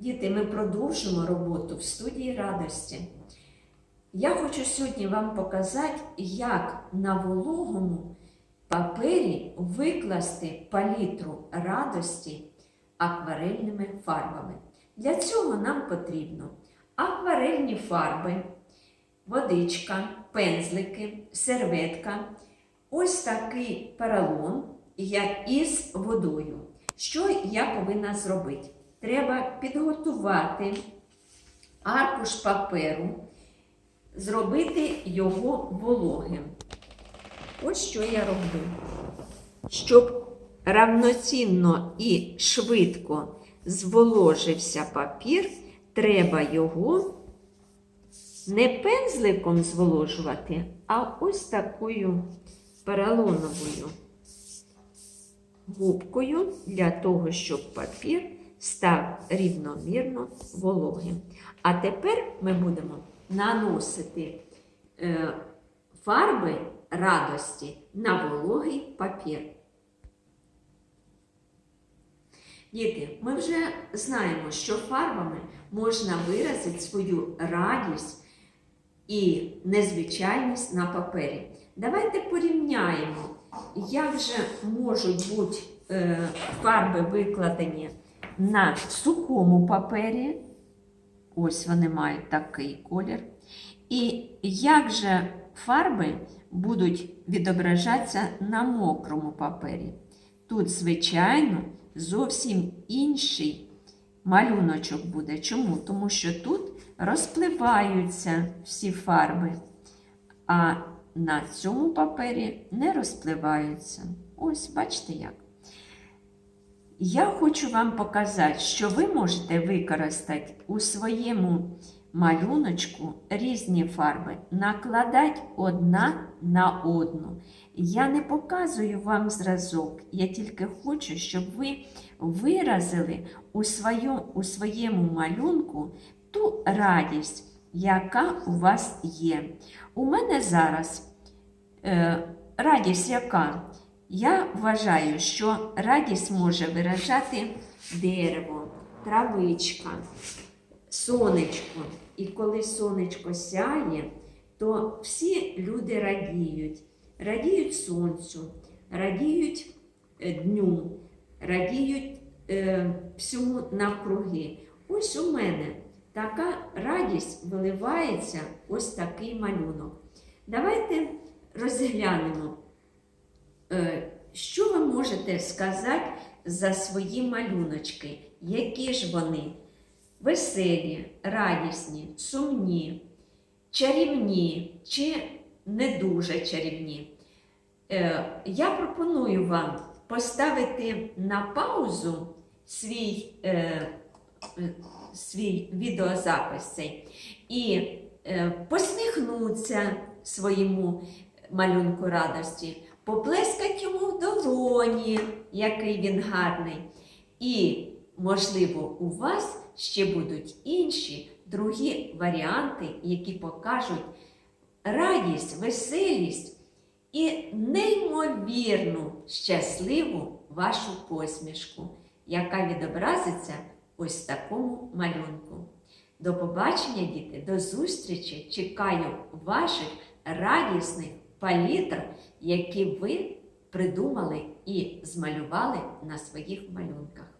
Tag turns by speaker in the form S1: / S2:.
S1: Діти, ми продовжимо роботу в студії радості. Я хочу сьогодні вам показати, як на вологому папері викласти палітру радості акварельними фарбами. Для цього нам потрібно акварельні фарби, водичка, пензлики, серветка, ось такий поролон із водою. Що я повинна зробити? Треба підготувати аркуш паперу, зробити його вологим. Ось що я роблю. Щоб равноцінно і швидко зволожився папір, треба його не пензликом зволожувати, а ось такою поролоновою губкою для того, щоб папір став рівномірно вологим. А тепер ми будемо наносити е, фарби радості на вологий папір. Діти, ми вже знаємо, що фарбами можна виразити свою радість і незвичайність на папері. Давайте порівняємо, як же можуть бути е, фарби викладені на сухому папері. Ось вони мають такий колір. І як же фарби будуть відображатися на мокрому папері? Тут, звичайно, зовсім інший малюночок буде. Чому? Тому що тут розпливаються всі фарби, а на цьому папері не розпливаються. Ось, бачите як. Я хочу вам показати, що ви можете використати у своєму малюночку різні фарби, накладати одна на одну. Я не показую вам зразок, я тільки хочу, щоб ви виразили у, свою, у своєму малюнку ту радість, яка у вас є. У мене зараз е, радість яка? Я вважаю, що радість може виражати дерево, травичка, сонечко. І коли сонечко сяє, то всі люди радіють. Радіють сонцю, радіють е, дню, радіють е, всьому навкруги. Ось у мене така радість виливається ось такий малюнок. Давайте розглянемо. Можете сказати за свої малюночки? Які ж вони? Веселі, радісні, сумні, чарівні чи не дуже чарівні? Е, Я пропоную вам поставити на паузу свій, е, свій відеозапис цей і е, посміхнутися своєму малюнку радості поплескать йому в долоні, який він гарний. І, можливо, у вас ще будуть інші другі варіанти, які покажуть радість, веселість і неймовірну щасливу вашу посмішку, яка відобразиться ось такому малюнку. До побачення, діти, до зустрічі! Чекаю ваших радісних палітр, які ви придумали і змалювали на своїх малюнках.